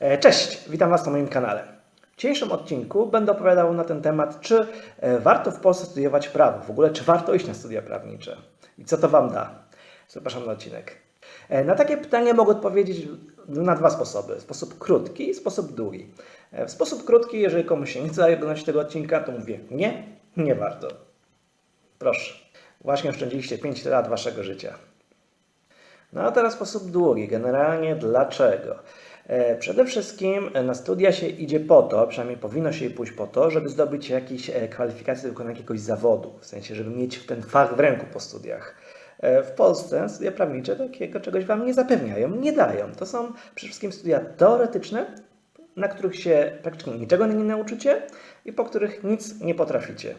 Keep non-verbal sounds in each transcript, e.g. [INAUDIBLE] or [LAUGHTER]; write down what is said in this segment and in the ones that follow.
E, Cześć, witam Was na moim kanale. W dzisiejszym odcinku będę opowiadał na ten temat, czy e, warto w Polsce studiować prawo, w ogóle czy warto iść na studia prawnicze i co to Wam da. Zapraszam na odcinek. E, Na takie pytanie mogę odpowiedzieć na dwa sposoby. Sposób krótki i sposób długi. W sposób krótki, jeżeli komuś się nie chce oglądać tego odcinka, to mówię nie, nie warto. Proszę, właśnie oszczędziliście 5 lat Waszego życia. No a teraz sposób długi. Generalnie dlaczego? E, Przede wszystkim e, na studia się idzie po to, przynajmniej powinno się pójść po to, żeby zdobyć jakieś e, kwalifikacje do wykonania jakiegoś zawodu, w sensie, żeby mieć ten fach w ręku po studiach. W Polsce studia prawnicze takiego czegoś Wam nie zapewniają, nie dają. To są przede wszystkim studia teoretyczne, na których się praktycznie niczego nie nauczycie i po których nic nie potraficie.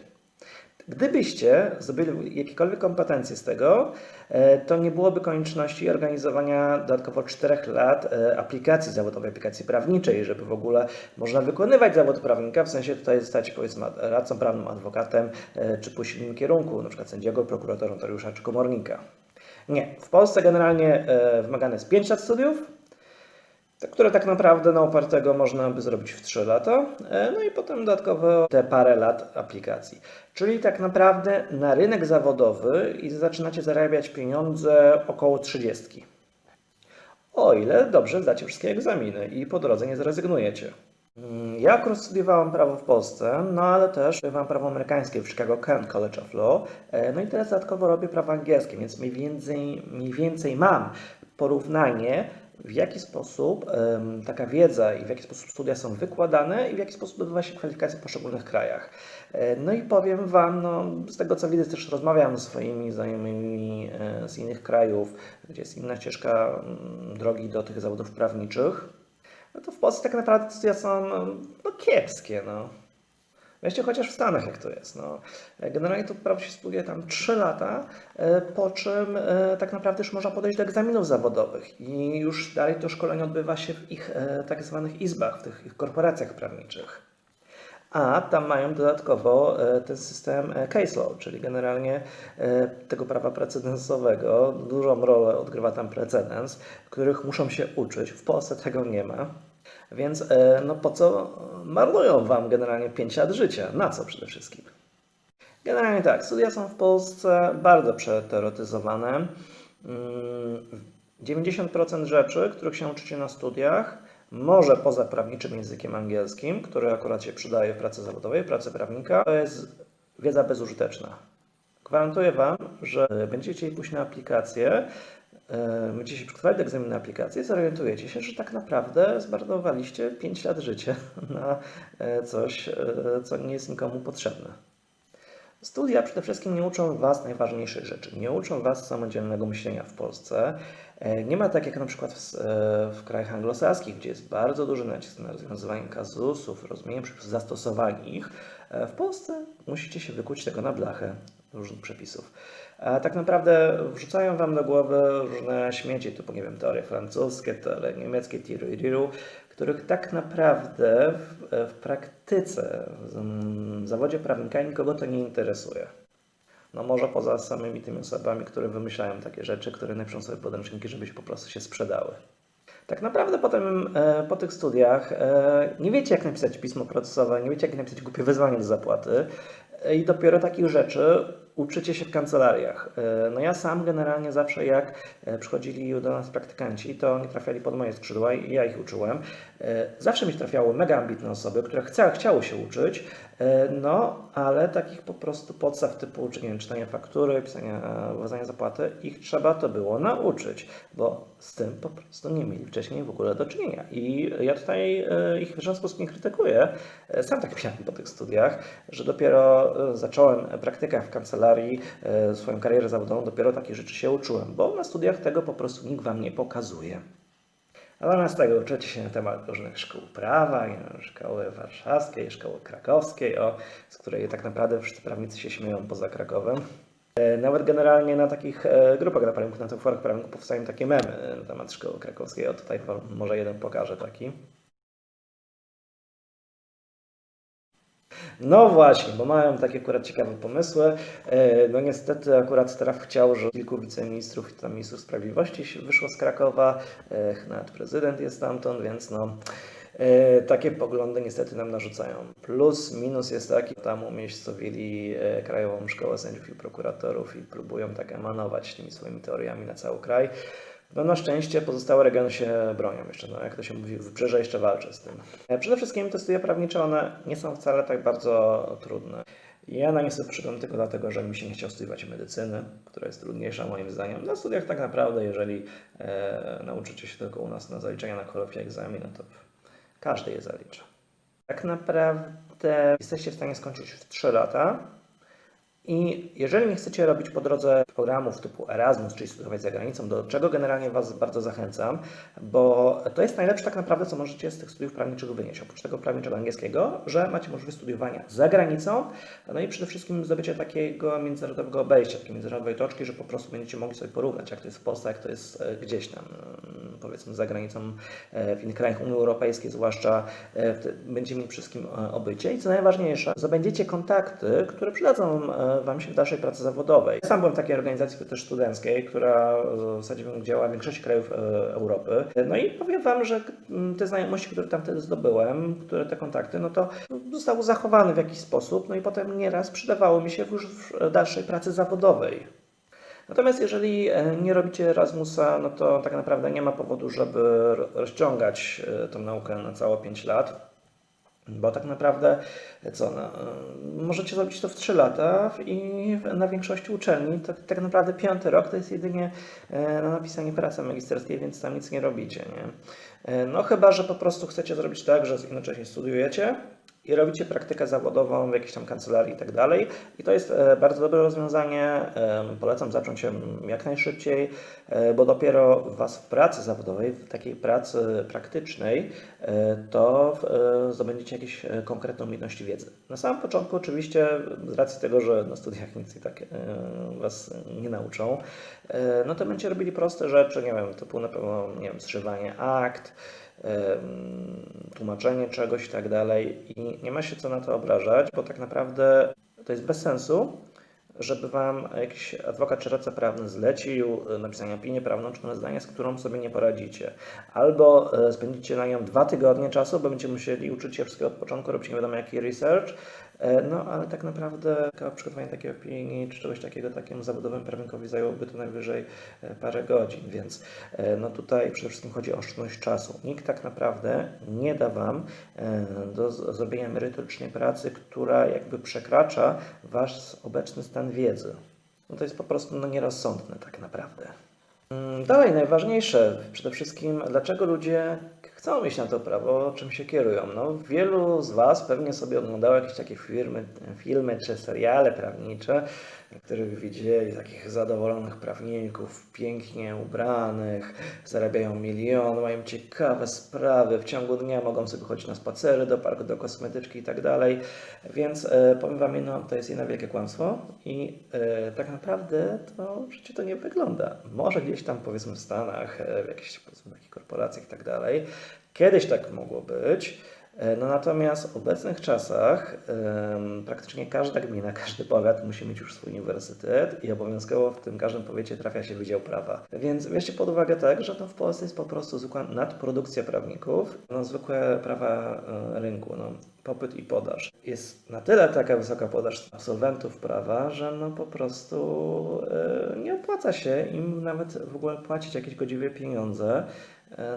Gdybyście zdobyli jakiekolwiek kompetencje z tego, e, to nie byłoby konieczności organizowania dodatkowo 4 lat e, aplikacji zawodowej, aplikacji prawniczej, żeby w ogóle można wykonywać zawód prawnika, w sensie tutaj zostać powiedzmy radcą prawnym, adwokatem, e, czy pójść w innym kierunku, przykład sędziego, prokuratora, notariusza czy komornika. Nie. W Polsce generalnie wymagane jest 5 lat studiów, te, które tak naprawdę na opartego można by zrobić w 3 lata, e, no i potem dodatkowo te parę lat aplikacji. Czyli tak naprawdę na rynek zawodowy i zaczynacie zarabiać pieniądze około 30. O ile dobrze zdacie wszystkie egzaminy i po drodze nie zrezygnujecie. Mm, Ja akurat studiowałam prawo w Polsce, no ale też studiowałam prawo amerykańskie w Chicago Kent College of Law, e, no i teraz dodatkowo robię prawo angielskie, więc mniej więcej, mniej więcej mam porównanie, w jaki sposób taka wiedza i w jaki sposób studia są wykładane i w jaki sposób zdobywa się kwalifikacje w poszczególnych krajach. E, No i powiem Wam, no, z tego co widzę, też rozmawiam ze swoimi znajomymi e, z innych krajów, gdzie jest inna ścieżka mm, drogi do tych zawodów prawniczych, no to w Polsce tak naprawdę studia są no, no, kiepskie. No. Weźcie chociaż w Stanach, jak to jest. No. Generalnie to prawo się studiuje tam 3 lata, e, po czym e, tak naprawdę już można podejść do egzaminów zawodowych i już dalej to szkolenie odbywa się w ich e, tak zwanych izbach, w tych ich korporacjach prawniczych. A tam mają dodatkowo ten system case law, czyli generalnie tego prawa precedensowego. Dużą rolę odgrywa tam precedens, których muszą się uczyć. W Polsce tego nie ma. Więc e, no po co marnują Wam generalnie 5 lat życia? Na co przede wszystkim? Generalnie tak, studia są w Polsce bardzo przeteoretyzowane. Mm, 90% rzeczy, których się uczycie na studiach, może poza prawniczym językiem angielskim, który akurat się przydaje w pracy zawodowej, pracy prawnika, to jest wiedza bezużyteczna. Gwarantuję Wam, że będziecie chcieli pójść na aplikację, e, będziecie się przygotować do egzaminu na aplikację, zorientujecie się, że tak naprawdę zmarnowaliście 5 lat życia [LAUGHS] na e, coś, e, co nie jest nikomu potrzebne. Studia przede wszystkim nie uczą Was najważniejszych rzeczy. Nie uczą Was samodzielnego myślenia w Polsce. E, Nie ma tak jak na przykład w, w krajach anglosaskich, gdzie jest bardzo duży nacisk na rozwiązywanie kazusów, rozumienie przepisów, zastosowanie ich. W Polsce musicie się wykuć tego na blachę różnych przepisów. Tak naprawdę wrzucają Wam do głowy różne śmieci, typu, nie wiem, teorie francuskie, teorie niemieckie, tiru i riru, których tak naprawdę w, w praktyce, w zawodzie prawnika nikogo to nie interesuje. No może poza samymi tymi osobami, które wymyślają takie rzeczy, które napiszą sobie podręczniki, żeby się po prostu się sprzedały. Tak naprawdę potem e, po tych studiach e, nie wiecie jak napisać pismo procesowe, nie wiecie jak napisać głupie wezwanie do zapłaty e, i dopiero takich rzeczy uczycie się w kancelariach. E, No ja sam generalnie zawsze jak e, przychodzili do nas praktykanci, to oni trafiali pod moje skrzydła i ja ich uczyłem. E, Zawsze mi trafiały mega ambitne osoby, które chcia, chciały się uczyć, no ale takich po prostu podstaw typu czy, nie wiem, czytania faktury, pisania wezwania zapłaty, ich trzeba to było nauczyć, bo z tym po prostu nie mieli wcześniej w ogóle do czynienia. I ja tutaj ich w żaden sposób nie krytykuję. Sam tak miałem po tych studiach, że dopiero zacząłem praktykę w kancelarii, e, swoją karierę zawodową, dopiero takie rzeczy się uczyłem, bo na studiach tego po prostu nikt Wam nie pokazuje. A zamiast tego uczycie się na temat różnych szkół prawa, szkoły warszawskiej, szkoły krakowskiej, o, z której tak naprawdę wszyscy prawnicy się śmieją poza Krakowem. E, Nawet generalnie na takich e, grupach na prawników, na tych forach prawników powstają takie memy na temat szkoły krakowskiej. O tutaj może jeden pokażę taki. No właśnie, bo mają takie akurat ciekawe pomysły. E, No niestety akurat traf chciał, że kilku wiceministrów i tam ministrów sprawiedliwości wyszło z Krakowa, e, nawet prezydent jest stamtąd, więc no e, takie poglądy niestety nam narzucają. Plus, minus jest taki, tam umiejscowili Krajową Szkołę Sędziów i Prokuratorów i próbują tak emanować tymi swoimi teoriami na cały kraj. No na szczęście pozostałe regiony się bronią jeszcze, no jak to się mówi, wybrzeże jeszcze walczy z tym. E, Przede wszystkim te studia prawnicze, one nie są wcale tak bardzo trudne. Ja na nie sobie przyszedłem tylko dlatego, że mi się nie chciał studiować medycyny, która jest trudniejsza moim zdaniem. Na studiach tak naprawdę, jeżeli e, nauczycie się tylko u nas na zaliczenia na kolokwie egzamin, no to każdy je zalicza. Tak naprawdę jesteście w stanie skończyć w 3 lata. I jeżeli nie chcecie robić po drodze programów typu Erasmus, czyli studiować za granicą, do czego generalnie Was bardzo zachęcam, bo to jest najlepsze tak naprawdę, co możecie z tych studiów prawniczych wynieść, oprócz tego prawniczego angielskiego, że macie możliwość studiowania za granicą, no i przede wszystkim zdobycie takiego międzynarodowego obejścia, takiej międzynarodowej toczki, że po prostu będziecie mogli sobie porównać, jak to jest w Polsce, jak to jest e, gdzieś tam, mm, powiedzmy za granicą, e, w innych krajach Unii Europejskiej, zwłaszcza e, będziecie mieli wszystkim obycie. I co najważniejsze, zdobędziecie kontakty, które przydadzą e, Wam się w dalszej pracy zawodowej. Sam byłem w takiej organizacji też studenckiej, która w zasadzie działa w większości krajów e, Europy. No i powiem Wam, że te znajomości, które tam wtedy zdobyłem, które te kontakty, no to zostały zachowane w jakiś sposób, no i potem nieraz przydawało mi się już w dalszej pracy zawodowej. Natomiast jeżeli e, nie robicie Erasmusa, no to tak naprawdę nie ma powodu, żeby ro- rozciągać e, tą naukę na całe 5 lat. Bo tak naprawdę, co, no, możecie zrobić to w 3 lata i na większości uczelni tak, tak naprawdę piąty rok to jest jedynie e, na napisanie pracy magisterskiej, więc tam nic nie robicie, nie? E, No chyba, że po prostu chcecie zrobić tak, że jednocześnie studiujecie i robicie praktykę zawodową w jakiejś tam kancelarii i tak dalej. I to jest e, bardzo dobre rozwiązanie. Polecam zacząć ją jak najszybciej, e, bo dopiero Was w pracy zawodowej, w takiej pracy praktycznej, e, to zdobędziecie jakieś konkretne umiejętności wiedzy. Na samym początku oczywiście, z racji tego, że na studiach nic i tak Was nie nauczą, no to będziecie robili proste rzeczy, nie wiem, typu na pewno, nie wiem, zszywanie akt, tłumaczenie czegoś i tak dalej. I nie ma się co na to obrażać, bo tak naprawdę to jest bez sensu, żeby Wam jakiś adwokat czy radca prawny zlecił e, napisanie opinii prawną czy zdania, z którą sobie nie poradzicie. Albo e, spędzicie na nią dwa tygodnie czasu, bo będziecie musieli uczyć się wszystkiego od początku, robić nie wiadomo jaki research, no ale tak naprawdę przygotowanie takiej opinii czy czegoś takiego takiemu zawodowym prawnikowi zajęłoby to najwyżej e, parę godzin, więc e, no tutaj przede wszystkim chodzi o oszczędność czasu. Nikt tak naprawdę nie da Wam e, do zrobienia merytorycznej pracy, która jakby przekracza Wasz obecny stan wiedzy. No to jest po prostu no, nierozsądne tak naprawdę. Mm, Dalej, najważniejsze, przede wszystkim, dlaczego ludzie chcą mieć na to prawo, czym się kierują. No, wielu z Was pewnie sobie oglądało jakieś takie filmy, filmy czy seriale prawnicze, których widzieli takich zadowolonych prawników, pięknie ubranych, zarabiają miliony, mają ciekawe sprawy, w ciągu dnia mogą sobie chodzić na spacery, do parku, do kosmetyczki i tak dalej. Więc e, powiem Wam jedno, to jest jedno wielkie kłamstwo i e, tak naprawdę to w życiu to nie wygląda. Może gdzieś tam powiedzmy w Stanach, e, w jakichś powiedzmy korporacjach i tak dalej. Kiedyś tak mogło być. E, No natomiast w obecnych czasach praktycznie każda gmina, każdy powiat musi mieć już swój uniwersytet i obowiązkowo w tym każdym powiecie trafia się Wydział Prawa. Więc weźcie pod uwagę tak, że to w Polsce jest po prostu zwykła nadprodukcja prawników, no, zwykłe prawa e, rynku, no, popyt i podaż. Jest na tyle taka wysoka podaż absolwentów prawa, że no po prostu e, nie opłaca się im nawet w ogóle płacić jakieś godziwe pieniądze,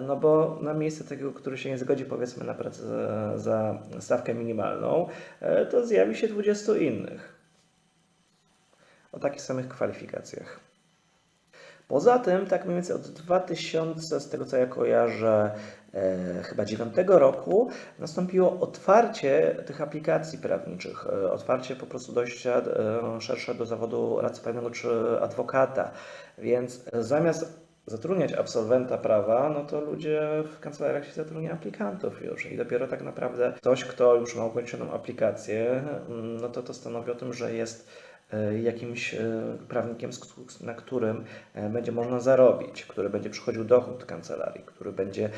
No bo na miejsce takiego, który się nie zgodzi powiedzmy na pracę za, za stawkę minimalną, e, to zjawi się 20 innych. O takich samych kwalifikacjach. Poza tym, tak mniej więcej od 2000, z tego co ja kojarzę, e, chyba 9 roku, nastąpiło otwarcie tych aplikacji prawniczych, e, otwarcie po prostu dojścia e, szersze do zawodu radcy prawnego czy adwokata. Więc e, zamiast zatrudniać absolwenta prawa, no to ludzie w kancelariach się zatrudnia aplikantów już i dopiero tak naprawdę ktoś, kto już ma ukończoną aplikację, mm, no to to stanowi o tym, że jest e, jakimś e, prawnikiem, na którym e, będzie można zarobić, który będzie przychodził dochód kancelarii, który będzie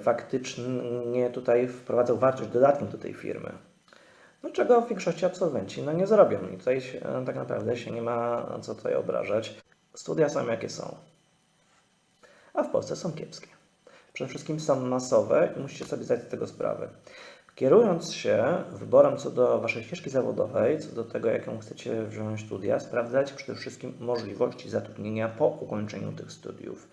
faktycznie tutaj wprowadzał wartość dodatnią do tej firmy. no, czego w większości absolwenci no, nie zrobią. I tutaj tak naprawdę się nie ma co tutaj obrażać. Studia są jakie są. A w Polsce są kiepskie. Przede wszystkim są masowe i musicie sobie zdać z tego sprawę. Kierując się wyborem co do Waszej ścieżki zawodowej, co do tego, jaką chcecie wziąć studia, sprawdzajcie przede wszystkim możliwości zatrudnienia po ukończeniu tych studiów.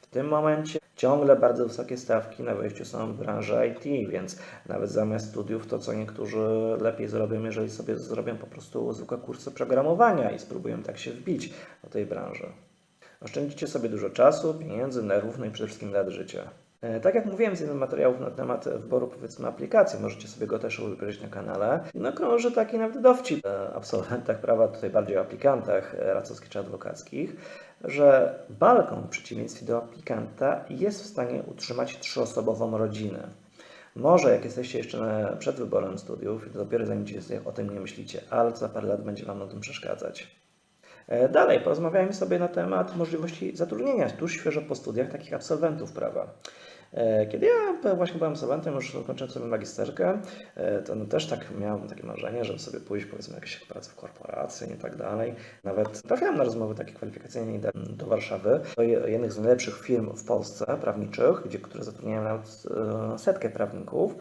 W tym momencie ciągle bardzo wysokie stawki na wejściu są w branży IT, więc nawet zamiast studiów to, co niektórzy lepiej zrobią, jeżeli sobie zrobią po prostu zwykłe kursy programowania i spróbują tak się wbić do tej branży. Oszczędzicie sobie dużo czasu, pieniędzy, nerwów, no i przede wszystkim lat życia. E, Tak jak mówiłem z jednym materiałów na temat wyboru powiedzmy aplikacji, możecie sobie go też obejrzeć na kanale. No krąży taki nawet dowcip o absolwentach prawa, tutaj bardziej o aplikantach e, radcowskich czy adwokackich, że balkon w przeciwieństwie do aplikanta jest w stanie utrzymać trzyosobową rodzinę. Może jak jesteście jeszcze przed wyborem studiów, to dopiero zanim sobie o tym nie myślicie, ale za parę lat będzie Wam na tym przeszkadzać. E, Dalej porozmawiajmy sobie na temat możliwości zatrudnienia tuż świeżo po studiach takich absolwentów prawa. E, Kiedy ja właśnie byłem absolwentem, już kończyłem sobie magisterkę, e, to no też tak miałem takie marzenie, żeby sobie pójść powiedzmy jakieś pracę w korporacji i tak dalej. Nawet trafiałem na rozmowy takie kwalifikacyjne do Warszawy, do je- jednych z najlepszych firm w Polsce prawniczych, gdzie, które zatrudniają nawet setkę prawników.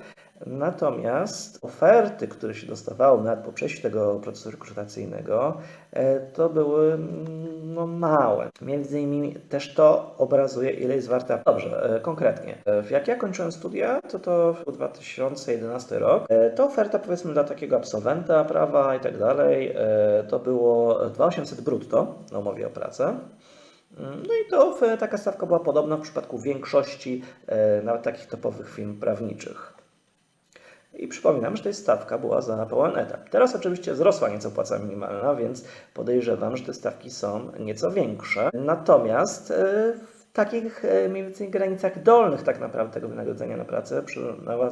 Natomiast oferty, które się dostawało nawet po przejściu tego procesu rekrutacyjnego, e, to były mm, no, małe. Między innymi też to obrazuje, ile jest warta. Dobrze, e, konkretnie. E, Jak ja kończyłem studia, to to w 2011 rok, to oferta powiedzmy dla takiego absolwenta prawa i tak dalej, to było 2800 brutto na umowie o pracę. Mm, No i to taka stawka była podobna w przypadku większości nawet takich topowych firm prawniczych. I przypominam, że ta stawka była za pełen etap. Teraz oczywiście wzrosła nieco płaca minimalna, więc podejrzewam, że te stawki są nieco większe. Natomiast e, w takich e, mniej więcej granicach dolnych tak naprawdę tego wynagrodzenia na pracę przy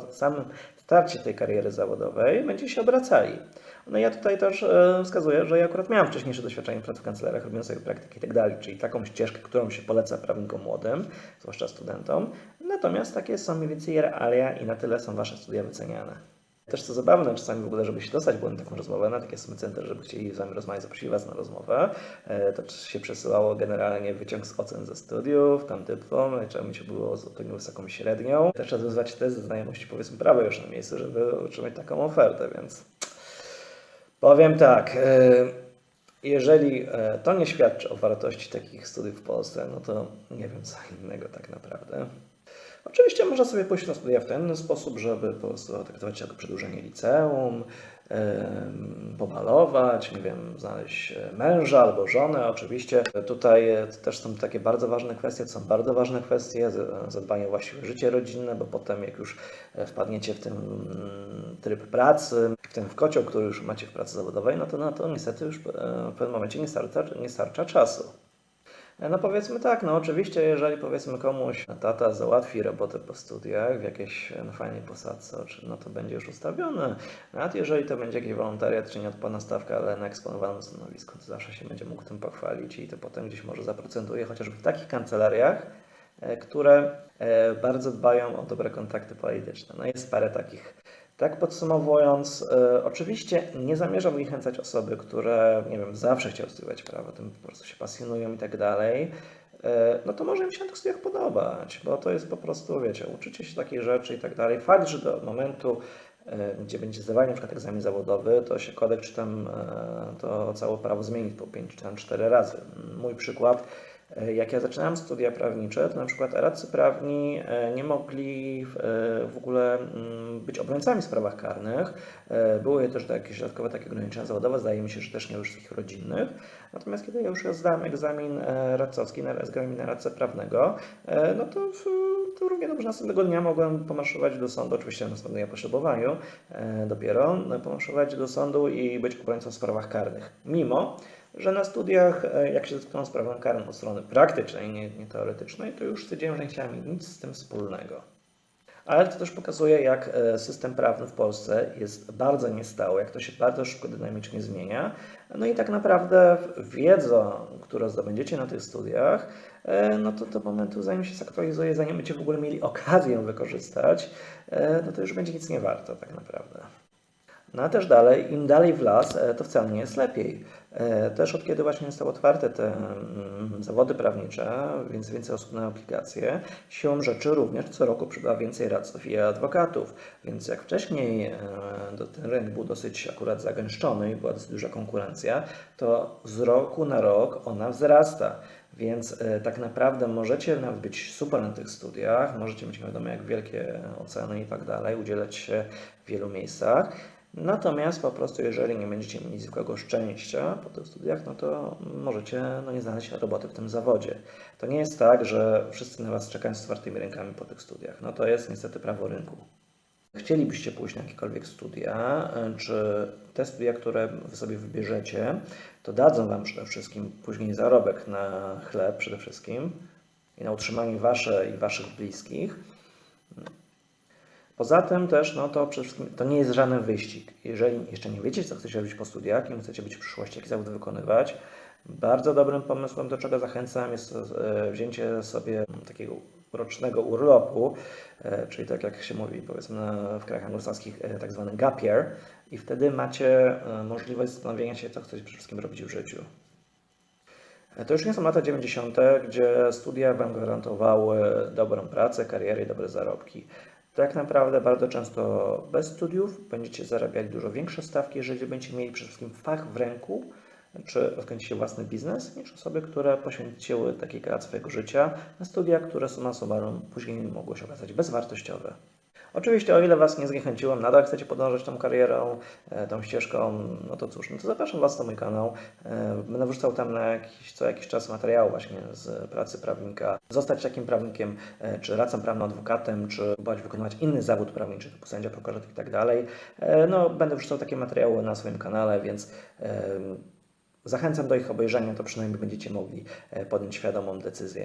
samym starcie tej kariery zawodowej będzie się obracali. No ja tutaj też e, wskazuję, że ja akurat miałem wcześniejsze doświadczenie pracy w kancelariach, robiłem sobie praktyki i tak dalej, czyli taką ścieżkę, którą się poleca prawnikom młodym, zwłaszcza studentom. Natomiast takie są mniej więcej realia i na tyle są Wasze studia wyceniane. Też co zabawne, czasami w ogóle, żeby się dostać było na taką rozmowę, na takie sumy center, żeby chcieli z Wami rozmawiać, zaprosili Was na rozmowę, e, to się przesyłało generalnie wyciąg z ocen ze studiów, tam dyplom, no trzeba mieć było z odpowiednią wysoką średnią. Też trzeba związać test ze znajomości powiedzmy prawa już na miejscu, żeby otrzymać taką ofertę, więc powiem tak, e, jeżeli e, to nie świadczy o wartości takich studiów w Polsce, no to nie wiem co innego tak naprawdę. Oczywiście można sobie pójść na studia w ten sposób, żeby po prostu traktować jako przedłużenie liceum, pomalować, nie wiem, znaleźć e, męża albo żonę. Oczywiście tutaj e, też są takie bardzo ważne kwestie, to są bardzo ważne kwestie, z- zadbanie o właściwe życie rodzinne, bo potem jak już e, wpadniecie w ten mm, tryb pracy, w ten w kocioł, który już macie w pracy zawodowej, no to na to niestety już e, w pewnym momencie nie starcza, nie starcza czasu. No powiedzmy tak, no oczywiście jeżeli powiedzmy komuś tata załatwi robotę po studiach w jakiejś no, fajnej posadce, no to będzie już ustawione. Nawet jeżeli to będzie jakiś wolontariat, czy nie odpłatna stawka, ale na eksponowanym stanowisku, to zawsze się będzie mógł tym pochwalić i to potem gdzieś może zaprocentuje, chociażby w takich kancelariach, e, które e, bardzo dbają o dobre kontakty polityczne. No jest parę takich. Tak podsumowując, e, oczywiście nie zamierzam zniechęcać osoby, które, nie wiem, zawsze chciały studiować prawo, tym po prostu się pasjonują i tak dalej. E, no to może im się na tych studiach podobać, bo to jest po prostu, wiecie, uczycie się takich rzeczy i tak dalej. Fakt, że do momentu, e, gdzie będzie zdawanie na przykład egzamin zawodowy, to się kodeks czy tam to całe prawo zmienić po 5 czy tam 4 razy. Mój przykład, jak ja zaczynałem studia prawnicze, to na przykład radcy prawni e, nie mogli e, w ogóle mm, być obrońcami w sprawach karnych. E, Były też jakieś dodatkowe takie ograniczenia zawodowe, zdaje mi się, że też nie we wszystkich rodzinnych. Natomiast kiedy ja już zdałem egzamin e, radcowski, egzamin na radcę prawnego, e, no to to równie dobrze następnego dnia mogłem pomarszować do sądu, oczywiście na następnym dnia po ślubowaniu e, dopiero, no, pomarszować do sądu i być obrońcą w sprawach karnych. Mimo, że na studiach, e, jak się zetknąłem z prawem karnym od strony praktycznej, nie, nie teoretycznej, to już stwierdziłem, że nie chciałem mieć nic z tym wspólnego. Ale to też pokazuje, jak e, system prawny w Polsce jest bardzo niestały, jak to się bardzo szybko dynamicznie zmienia. No i tak naprawdę wiedza, którą zdobędziecie na tych studiach, e, no to do momentu, zanim się zaktualizuje, zanim będziecie w ogóle mieli okazję wykorzystać, no to już będzie nic nie warto tak naprawdę. No też dalej, im dalej w las, e, to wcale nie jest lepiej. E, Też od kiedy właśnie zostały otwarte te mm, zawody prawnicze, więc więcej osób na aplikacje, siłą rzeczy również co roku przybywa więcej radców i adwokatów. Więc jak wcześniej e, ten rynek był dosyć akurat zagęszczony i była dosyć duża konkurencja, to z roku na rok ona wzrasta. Więc tak naprawdę możecie nawet być super na tych studiach, możecie mieć wiadomo jak wielkie oceny i tak dalej, udzielać się w wielu miejscach. Natomiast po prostu, jeżeli nie będziecie mieli zwykłego szczęścia po tych studiach, no to możecie no, nie znaleźć roboty w tym zawodzie. To nie jest tak, że wszyscy na Was czekają z otwartymi rękami po tych studiach. No to jest niestety prawo rynku. Chcielibyście pójść na jakiekolwiek studia, y, czy te studia, które sobie wybierzecie, to dadzą Wam przede wszystkim później zarobek na chleb przede wszystkim i na utrzymanie Wasze i Waszych bliskich. Poza tym też, no to przede wszystkim to nie jest żaden wyścig. Jeżeli jeszcze nie wiecie, co chcecie robić po studiach, kim chcecie być w przyszłości, jaki zawód wykonywać, bardzo dobrym pomysłem, do czego zachęcam, jest e, wzięcie sobie takiego rocznego urlopu, e, czyli tak jak się mówi powiedzmy w krajach anglosaskich, e, tak zwany gap year i wtedy macie możliwość zastanowienia się, co chcecie przede wszystkim robić w życiu. To już nie są lata 90., gdzie studia Wam gwarantowały dobrą pracę, karierę i dobre zarobki. Tak naprawdę bardzo często bez studiów będziecie zarabiali dużo większe stawki, jeżeli będziecie mieli przede wszystkim fach w ręku, czy rozkręcicie własny biznes, niż osoby, które poświęciły taki lat swojego życia na studia, które summa summarum później mogły się okazać bezwartościowe. Oczywiście, o ile Was nie zniechęciłem, nadal chcecie podążać tą karierą, e, tą ścieżką, no to cóż, no to zapraszam Was na mój kanał. E, Będę wrzucał tam na jakiś, co jakiś czas materiał właśnie z pracy prawnika. Zostać takim prawnikiem, e, czy radcą prawnym, adwokatem, czy próbować wykonywać inny zawód prawniczy, typu sędzia, prokurator i tak dalej. No, będę wrzucał takie materiały na swoim kanale, więc zachęcam do ich obejrzenia, to przynajmniej będziecie mogli podjąć świadomą decyzję.